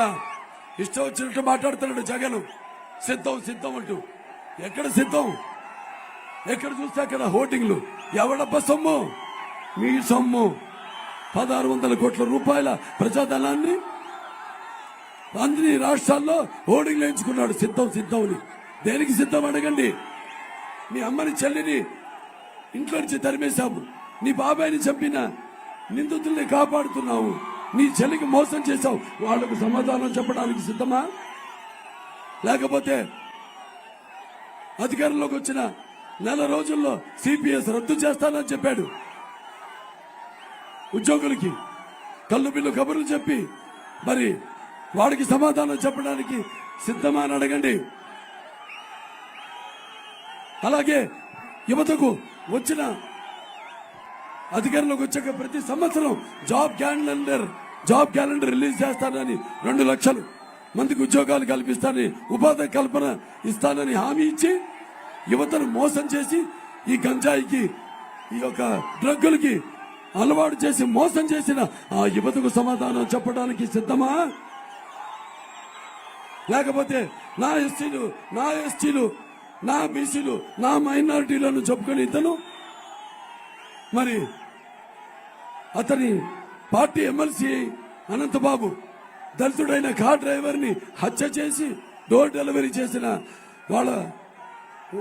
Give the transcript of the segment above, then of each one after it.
ఇవాళ ఇష్టం వచ్చినట్టు మాట్లాడుతున్నాడు జగన్. సిద్ధం సిద్ధం అంటూ. ఎక్కడ సిద్ధం? ఎక్కడ చూస్తే అక్కడ హోర్డింగ్లు? ఎవడబ్బ సొమ్ము? మీ సొమ్ము. పదహారు వందల కోట్ల రూపాయల ప్రజాధనాన్ని అన్ని రాష్ట్రాల్లో హోర్డింగ్లు ఎంచుకున్నాడు సిద్ధం సిద్ధం అని. దేనికి సిద్ధం అడగండి? మీ అమ్మని చెల్లిని ఇంట్లో నుంచి తరిమేశాము. నీ బాబాయిని చంపిన నిందితుల్ని కాపాడుతున్నావు నీ చెల్లికి మోసం చేశావు. వాళ్ళకు సమాధానం చెప్పడానికి సిద్ధమా? లేకపోతే అధికారంలోకి వచ్చిన నెల రోజుల్లో సిపిఎస్ రద్దు చేస్తానని చెప్పాడు. ఉద్యోగులకి కళ్ళు బిల్లు కబుర్లు చెప్పి మరి వాడికి సమాధానం చెప్పడానికి సిద్ధమా అని అడగండి. అలాగే యువతకు వచ్చిన అధికారంలోకి వచ్చాక ప్రతి సంవత్సరం job calendar job calendar release చేస్తానని రెండు లక్షలు మందికి ఉద్యోగాలు కల్పిస్తానని ఉపాధి కల్పన ఇస్తానని హామీ ఇచ్చి యువతను మోసం చేసి ఈ గంజాయికి ఈ యొక్క డ్రగ్గులకి అలవాటు చేసి మోసం చేసిన ఆ యువతకు సమాధానం చెప్పడానికి సిద్ధమా? లేకపోతే నా ఎస్టీలు నా ఎస్టీలు నా బీసీలు నా మైనారిటీలను చెప్పుకొని ఇతను? మరి అతని పార్టీ ఎమ్మెల్సీ అనంతబాబు దళితుడైన కార్ డ్రైవర్ని హత్య చేసి డోర్ డెలివరీ చేసిన వాళ్ళ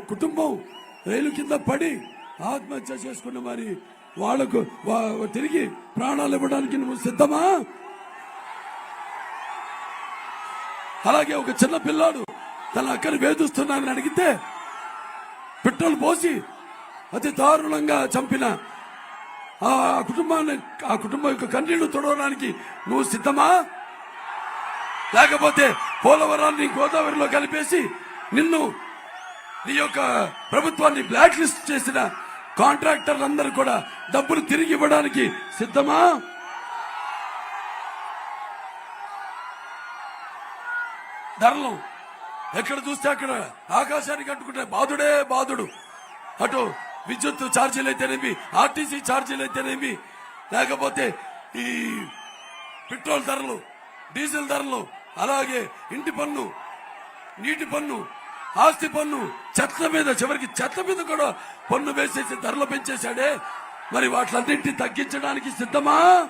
కుటుంబం రైలు కింద పడి ఆత్మహత్య చేసుకున్న మరి వాళ్ళకు వా- తిరిగి ప్రాణాలు ఇవ్వడానికి నువ్వు సిద్ధమా? అలాగే ఒక చిన్న పిల్లాడు తన అక్కని వేధిస్తున్నానని అడిగితే పెట్రోల్ పోసి అతి దారుణంగా చంపిన ఆ కుటుంబాన్ని ఆ కుటుంబం యొక్క కన్నీళ్ళు తొడవడానికి నువ్వు సిద్ధమా? లేకపోతే పోలవరాన్ని గోదావరిలో కలిపేసి నిన్ను నీ యొక్క ప్రభుత్వాన్ని బ్లాక్ లిస్ట్ చేసిన కాంట్రాక్టర్లందరూ కూడా డబ్బులు తిరిగి ఇవ్వడానికి సిద్ధమా? ధరలు ఎక్కడ చూస్తే అక్కడ ఆకాశానికి అంటుకుంటే బాధుడే బాధుడు. అటు విద్యుత్ ఛార్జీలు అయితేనేమి ఆర్టీసీ ఛార్జీలు అయితేనేమి లేకపోతే ఈ పెట్రోల్ ధరలు డీజిల్ ధరలు అలాగే ఇంటి పన్ను నీటి పన్ను ఆస్తి పన్ను చెత్త మీద చివరికి చెత్త మీద కూడా పన్ను వేసేసి ధరలు పెంచేశాడే. మరి వాటిలన్నింటినీ తగ్గించడానికి సిద్ధమా?